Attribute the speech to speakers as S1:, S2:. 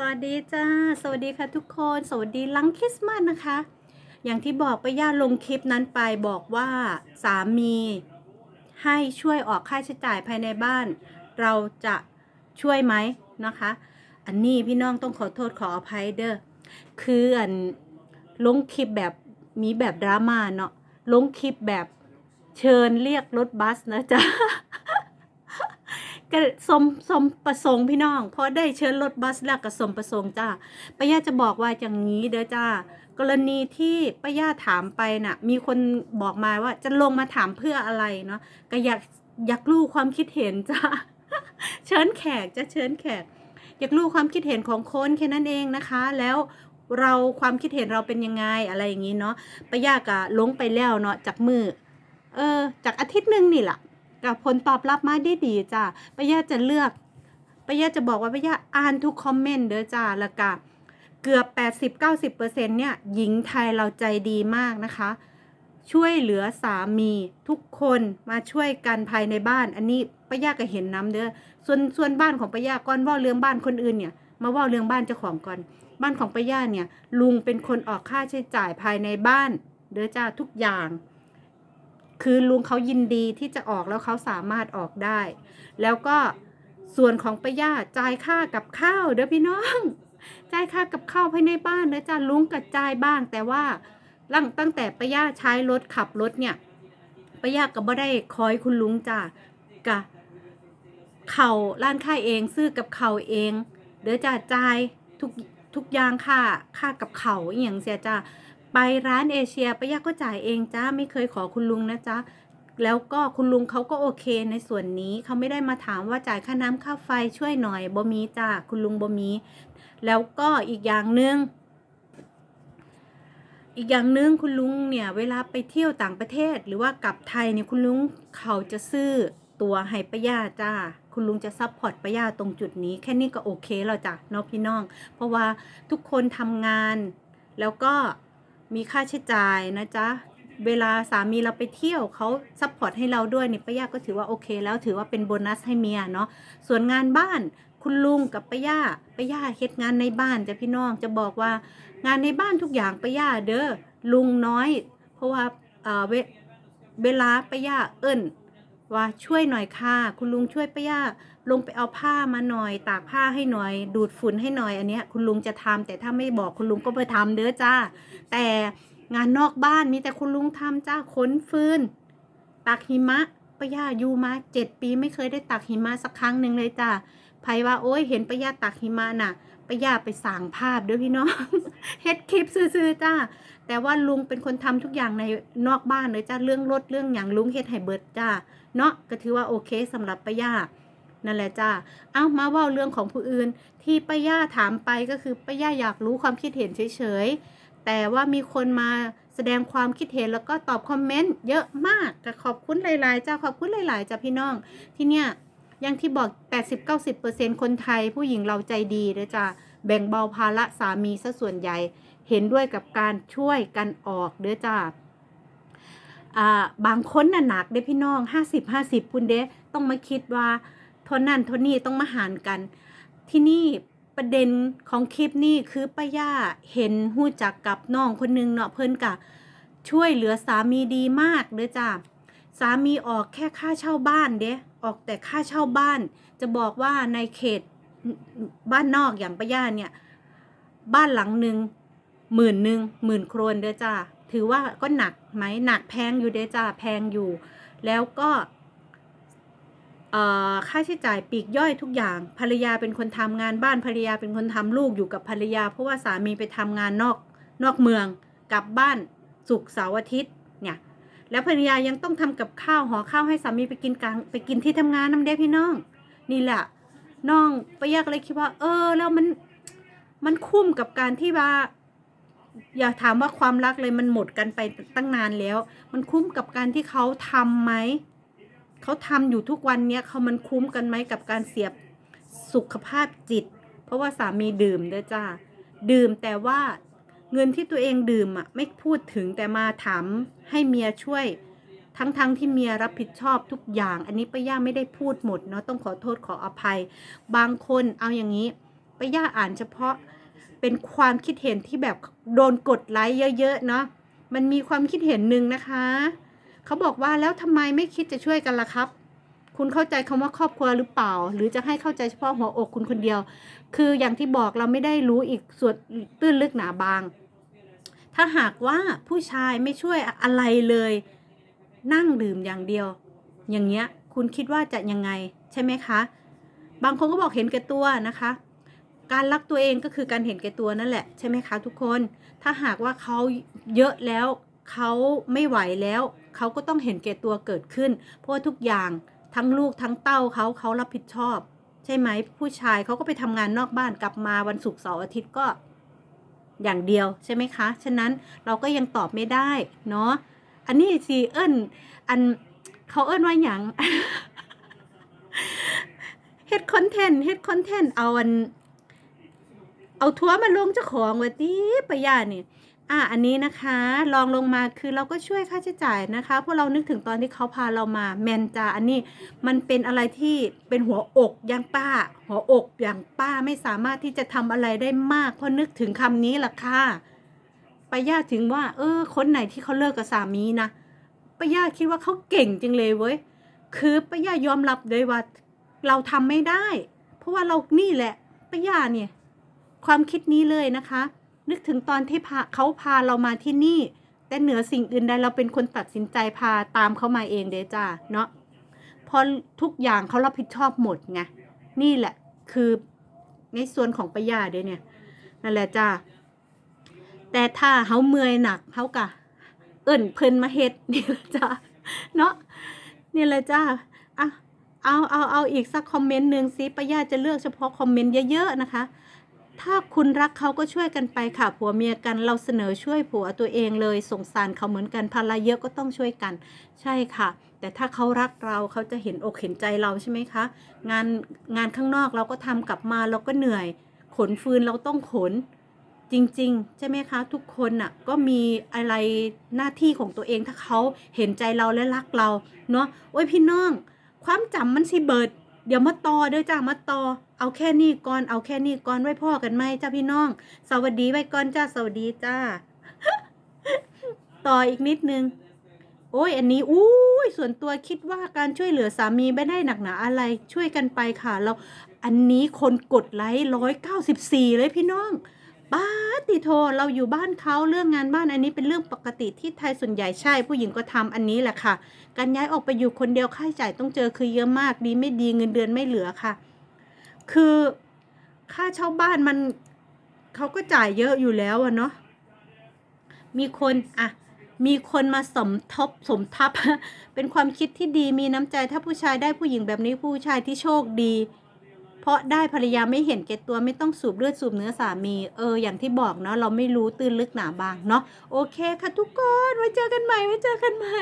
S1: สวัสดีจ้า สวัสดีค่ะทุกคน สวัสดีหลังคริสต์มาสนะคะ อย่างที่บอกไปย่าลงคลิปนั้นไปบอกว่าสามีให้ช่วยออกค่าใช้จ่ายภายในบ้าน เราจะช่วยไหมนะคะ อันนี้พี่น้องต้องขอโทษขออภัยเด้อ คืออันลงคลิปแบบมีแบบดราม่าเนาะ ลงคลิปแบบเชิญเรียกรถบัสนะจ๊ะ ก็สมสมประสงค์พี่น้องพอได้เชิญรถบัสแล้วก็สมประสงค์จ้าป้าย่าจะบอกว่าอย่างนี้เด้อจ้ากรณีที่ป้าย่าถามไปน่ะ มีคนบอกมาว่าจะลงมาถามเพื่ออะไรเนาะก็อยากอยากรู้ความคิดเห็นจ้าเชิญแขกจะเชิญแขก อยากรู้ความคิดเห็นของคนแค่นั้นเองนะคะ แล้วเราความคิดเห็นเราเป็นยังไงอะไรอย่างนี้เนาะป้าย่าก็ลงไปแล้วเนาะจากมือเออ จากอาทิตย์หนึ่งนี่แหละ กับผลตอบรับมาได้ดีจ้าป้าย่าจะเลือกป้าย่าจะบอกว่าป้าย่าอ่านทุกคอมเมนต์เด้อจ้าแล้วก็เกือบ 80-90%เนี่ยหญิงไทยเราใจดีมากนะคะ ช่วยเหลือสามีทุกคนมาช่วยกันภายในบ้าน อันนี้ป้าย่าก็เห็นน้ำเด้อส่วนส่วนบ้านของป้าย่าก่อนว่าเรื่องบ้านคนอื่นเนี่ย มาว่าเรื่องบ้านเจ้าของก่อนบ้านของป้าย่าเนี่ย ลุงเป็นคนออกค่าใช้จ่ายภายในบ้าน เด้อจ้าทุกอย่าง คือลุงเขายินดีที่จะออกแล้วเขาสามารถออกได้ แล้วก็ส่วนของป้าย่าจ่ายค่ากับข้าวเด้อพี่น้องจ่ายค่ากับข้าวภายในบ้านเด้อจ้าลุงกระจายบ้าง แต่ว่าตั้งตั้งแต่ป้าย่าใช้รถขับรถเนี่ยป้าย่าก็บ่ได้คอยคุณลุงจ้ากะเข่าร้านค่าเองซื้อกับเข่าเองเดี๋ยวจะจ่ายทุกทุกอย่างค่าค่ากับเขาอย่างเสียจ้า ไปร้านเอเชียป้ายาก็จ่ายเองจ้าไม่เคยขอคุณลุงนะจ๊ะแล้วก็คุณลุงเขาก็โอเคในส่วนนี้เขาไม่ได้มาถามว่าจ่ายค่าน้ำค่าไฟช่วยหน่อยบ่มีจ้าคุณลุงบ่มี แล้วก็อีกอย่างหนึ่งอีกอย่างหนึ่งคุณลุงเนี่ยเวลาไปเที่ยวต่างประเทศ หรือว่ากลับไทยเนี่ยคุณลุงเขาจะซื้อตัวให้ป้าย่าจ้า คุณลุงจะซัพพอร์ตป้าย่าตรงจุดนี้ แค่นี้ก็โอเคแล้วจ้ะเนาะพี่น้อง เพราะว่าทุกคนทำงานแล้วก็ มีค่าใช้จ่ายนะจ๊ะ เวลาสามีเราไปเที่ยวเขาซัพพอร์ตให้เราด้วยนี่ป้าย่าก็ถือว่าโอเคแล้วถือว่าเป็นโบนัสให้เมียเนาะส่วนงานบ้านคุณลุงกับป้าย่าป้าย่าเฮ็ดงานในบ้านจ้ะพี่น้องจะบอกว่างานในบ้านทุกอย่างป้าย่าเด้อลุงน้อย เพราะว่าเออเวเวลาป้าย่าเอิ้น ว่าช่วยหน่อยค่ะ คุณลุงช่วยป้าย่าลงไปเอาผ้ามาหน่อยตากผ้าให้หน่อย ดูดฝุ่นให้หน่อยอันเนี้ยคุณลุงจะทำแต่ถ้าไม่บอกคุณลุงก็ไปทำเด้อจ้า แต่งานนอกบ้านมีแต่คุณลุงทำจ้าขนฟืนตักหิมะป้าย่าอยู่มาเจ็ดปีไม่เคยได้ตักหิมะสักครั้งหนึ่งเลยจ้าไผว่าโอ้ยเห็นป้าย่าตักหิมะน่ะ ปย่าไปสั่งภาพด้วยพี่น้องเฮ็ดคลิปซื่อๆจ้า แต่ว่าลุงเป็นคนทำทุกอย่างในนอกบ้านเลยจ้าเรื่องรถเรื่องอย่างลุงเฮ็ดให้เบิดจ้าเนาะก็ถือว่าโอเคสำหรับป้าย่านั่นแหละจ้า เอามาว่าเรื่องของผู้อื่น ที่ป้าย่าถามไปก็คือป้าย่าอยากรู้ความคิดเห็นเฉยๆ แต่ว่ามีคนมาแสดงความคิดเห็นแล้วก็ตอบคอมเมนต์เยอะมากก็ขอบคุณหลายๆจ้าขอบคุณหลายๆจ้าพี่น้องที่เนี่ย อย่างที่บอก 80-90%คนไทยผู้หญิงเราใจดีเลยจ้าแบ่งเบาภาระสามีซะส่วนใหญ่ เห็นด้วยกับการช่วยกันออกเด้อจ้าอ่าบางคนน่ะหนักเด้พี่น้อง 50 50พุ่นเด้ต้องมาคิดว่าทนนั่นทนนี่ต้องมาหารกัน ที่นี่ประเด็นของคลิปนี้คือป้าย่าเห็นหู้จักกับน้องคนหนึงเนาะเพิ่นกะช่วยเหลือสามีดีมากเด้อจ้า สามีออกแค่ค่าเช่าบ้านเด้ออกแต่ค่าเช่าบ้าน จะบอกว่าในเขตบ้านนอกอย่างป้าย่าเนี่ย บ้านหลังหนึ่งหมื่นหนึ่งหมื่นโครนเด้อจ้าถือว่าก็หนักไหมหนักแพงอยู่เด้อจ้าแพงอยู่ แล้วก็ค่าใช้จ่ายปีกย่อยทุกอย่าง ภรรยาเป็นคนทำงานบ้านภรรยาเป็นคนทำลูกอยู่กับภรรยา เพราะว่าสามีไปทำงานนอกนอกเมืองกลับบ้านศุกเสาร์อาทิตย์เนี่ย แล้วภรรยายังต้องทำกับข้าวห่อข้าวให้สามีไปกินกลางไปกินที่ทำงานน้ำเด้พี่น้อง นี่แหละน้องปะยากเลยคิดว่า เออ แล้วมันมันคุ้มกับการที่ว่า อย่าถามว่าความรักเลยมันหมดกันไปตั้งนานแล้ว มันคุ้มกับการที่เขาทำไหมเขาทำอยู่ทุกวันเนี้ยเขามันคุ้มกันไหมกับการเสียบสุขภาพจิต เพราะว่าสามีดื่มด้อจ้าดื่มแต่ว่า เงินที่ตัวเองดื่มอะไม่พูดถึงแต่มาถามให้เมียช่วย ทั้งๆทที่เมียรับผิดชอบทุกอย่าง อันนี้ป้าย่าไม่ได้พูดหมดเนาะต้องขอโทษขออภัย บางคนเอาอย่างนี้ป้าย่าอ่านเฉพาะเป็นความคิดเห็นที่แบบโดนกดไลค์เยอะๆเนาะมันมีความคิดเห็นหนึ่งนะคะ เขาบอกว่าแล้วทำไมไม่คิดจะช่วยกันล่ะครับ คุณเข้าใจคำว่าครอบครัวหรือเปล่า หรือจะให้เข้าใจเฉพาะหัวอกคุณคนเดียว คืออย่างที่บอกเราไม่ได้รู้อีกส่วนตื้นลึกหนาบาง ถ้าหากว่าผู้ชายไม่ช่วยอะไรเลย นั่งดื่มอย่างเดียว อย่างเงี้ยคุณคิดว่าจะยังไงใช่ไหมคะ บางคนก็บอกเห็นแก่ตัวนะคะ การรักตัวเองก็คือการเห็นแก่ตัวนั่นแหละใช่ไหมคะ ทุกคน ถ้าหากว่าเขาเยอะแล้วเขาไม่ไหวแล้ว เขาก็ต้องเห็นแก่ตัวเกิดขึ้น เพราะว่าทุกอย่าง ทั้งลูกทั้งเต้าเขาเขารับผิดชอบ ใช่ไหมผู้ชายเขาก็ไปทำงานนอกบ้านกลับมาวันศุกร์เสาร์อาทิตย์ก็ อย่างเดียวใช่ไหมคะ ฉะนั้นเราก็ยังตอบไม่ได้เนาะอันนี้สิเอิ้นอันเขาเอิ้นว่าอย่างเฮ็ดคอนเทนต์เฮ็ดคอนเทนต์เอาอัน เอาทัวร์มาลงเจ้าของว่าติปะยัดนี่ย อะอันนี้นะคะลองลงมาคือเราก็ช่วยค่าใช้จ่ายนะคะเพราะเรานึกถึงตอนที่เขาพาเรามาแมนจาอันนี้มันเป็นอะไรที่เป็นหัวอกอย่างป้า หัวอกอย่างป้าไม่สามารถที่จะทำอะไรได้มาก เพราะนึกถึงคำนี้ล่ะค่ะป้าย่าถึงว่า เออ คนไหนที่เขาเลิกกับสามีนะป้าย่าคิดว่าเขาเก่งจริงเลยเว้ยคือป้าย่ายอมรับเลยว่าเราทำไม่ได้ เพราะว่าเรานี่แหละป้าย่าเนี่ย ความคิดนี้เลยนะคะ นึกถึงตอนที่พาเขาพาเรามาที่นี่ แต่เหนือสิ่งอื่นใดเราเป็นคนตัดสินใจพาตามเขามาเองเดจ้าเนาะพราะทุกอย่างเขารับผิดชอบหมดไงนี่แหละคือในส่วนของปายาเด้เนี่ยนั่นแหละจ้าแต่ถ้าเขาเมื่อยหนักเขากะ เอิ่นเพลินมาเฮ็ดนี่แหละจ้าเนาะนี่แหละจ้าอะเอาเอาเอาอีกสักคอมเมนต์หนึ่งสิปายาจะเลือกเฉพาะคอมเมนต์เยอะๆนะคะ ถ้าคุณรักเขาก็ช่วยกันไปค่ะผัวเมียกันเราเสนอช่วยผัวตัวเองเลยสงสารเขาเหมือนกันภาระเยอะก็ต้องช่วยกัน ใช่ค่ะ แต่ถ้าเขารักเราเขาจะเห็นอกเห็นใจเราใช่ไหมคะงานงานข้างนอกเราก็ทำกลับมาเราก็เหนื่อย ขนฟืนเราต้องขน จริงๆ ใช่ไหมคะ ทุกคนน่ะก็มีอะไรหน้าที่ของตัวเองถ้าเขาเห็นใจเราและรักเราเนาะโอ้ยพี่น้อง ความจำมันสิเบิด เดี๋ยวมาต่อเด้อจ้ามาต่อ เอาแค่นี้ก่อน เอาแค่นี้ก่อนไว้พ่อกันไหมจ้าพี่น้อง สวัสดีไว้ก่อนจ้าสวัสดีจ้า ต่ออีกนิดนึง โอ้ย อันนี้อู้ยส่วนตัวคิดว่าการช่วยเหลือสามีไม่ได้หนักหนาอะไร ช่วยกันไปค่ะ เรา อันนี้คนกดไลค์ร้อยเก้าสิบสี่เลยพี่น้อง ป้าติโทเราอยู่บ้านเขาเรื่องงานบ้านอันนี้เป็นเรื่องปกติที่ไทยส่วนใหญ่ใช่ผู้หญิงก็ทำอันนี้แหละค่ะ การย้ายออกไปอยู่คนเดียวค่าใช้จ่ายต้องเจอคือเยอะมากดีไม่ดีเงินเดือนไม่เหลือค่ะ คือค่าเช่าบ้านมันเขาก็จ่ายเยอะอยู่แล้วอะเนาะมีคนอะมีคนมาสมทบสมทับ เป็นความคิดที่ดีมีน้ำใจถ้าผู้ชายได้ผู้หญิงแบบนี้ผู้ชายที่โชคดี เพราะได้ภรรยาไม่เห็นแก่ตัวไม่ต้องสูบเลือดสูบเนื้อสามีเอออย่างที่บอกเนาะเราไม่รู้ตื้นลึกหนาบางเนาะโอเคค่ะทุกคนไว้เจอกันใหม่ไว้เจอกันใหม่